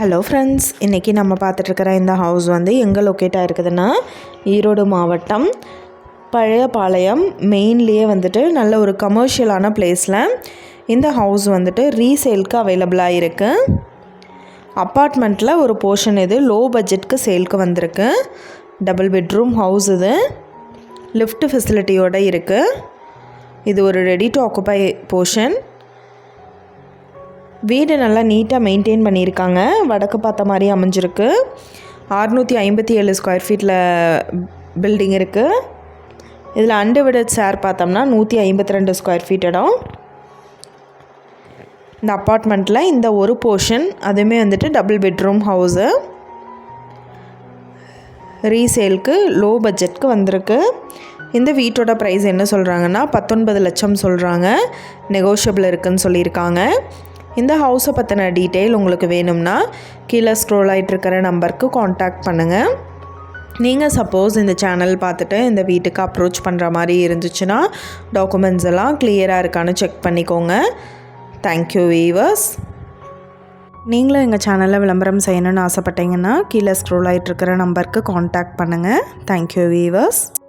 Hello friends இன்றைக்கி நம்ம பார்த்துட்ருக்கிற இந்த ஹவுஸ் வந்து எங்கே லொக்கேட்டாக இருக்குதுன்னா ஈரோடு மாவட்டம் பழையபாளையம் மெயின்லேயே வந்துட்டு நல்ல ஒரு கமர்ஷியலான பிளேஸில் இந்த ஹவுஸ் வந்துட்டு ரீசேலுக்கு அவைலபிளாக இருக்குது அப்பார்ட்மெண்ட்டில் ஒரு போர்ஷன் இது லோ பட்ஜெட்க்கு சேலுக்கு வந்திருக்கு. டபுள் பெட்ரூம் ஹவுஸ் இது. லிஃப்ட் ஃபெசிலிட்டியோடு இருக்குது இது ஒரு ரெடி டு ஆக்குபை போர்ஷன் வீடு நல்லா நீட்டாக மெயின்டைன் பண்ணியிருக்காங்க. வடக்கு பார்த்த மாதிரி அமைஞ்சிருக்கு. ஆறுநூற்றி ஐம்பத்தி ஏழு ஸ்கொயர் ஃபீட்டில் பில்டிங் இருக்குது இதில் அன்டிவிடட் சேர் பார்த்தோம்னா நூற்றி ஐம்பத்தி ரெண்டு ஸ்கொயர் ஃபீட் இடம். இந்த அப்பார்ட்மெண்ட்டில் இந்த ஒரு போர்ஷன் அதுவுமே வந்துட்டு டபுள் பெட்ரூம் ஹவுஸு ரீசேலுக்கு லோ பட்ஜெட்க்கு வந்திருக்கு. இந்த வீட்டோட ப்ரைஸ் என்ன சொல்கிறாங்கன்னா பத்தொன்பது லட்சம் சொல்கிறாங்க நெகோஷியபிள் இருக்குதுன்னு சொல்லியிருக்காங்க. இந்த ஹவுஸை பற்றின டீட்டெயில் உங்களுக்கு வேணும்னா கீழே ஸ்க்ரோல் ஆகிட்டு இருக்கிற நம்பருக்கு காண்டாக்ட் பண்ணுங்கள் நீங்கள் சப்போஸ் இந்த சேனல் பார்த்துட்டு இந்த வீட்டுக்கு அப்ரோச் பண்ணுற மாதிரி இருந்துச்சுன்னா டாக்குமெண்ட்ஸ் எல்லாம் கிளியராக இருக்கான்னு செக் பண்ணிக்கோங்க. தேங்க்யூ வீவர்ஸ் நீங்களும் எங்கள் சேனலில் விளம்பரம் செய்யணும்னு ஆசைப்பட்டீங்கன்னா கீழே ஸ்க்ரோல் ஆகிட்டு இருக்கிற நம்பருக்கு காண்டாக்ட் பண்ணுங்கள் தேங்க்யூ வீவர்ஸ்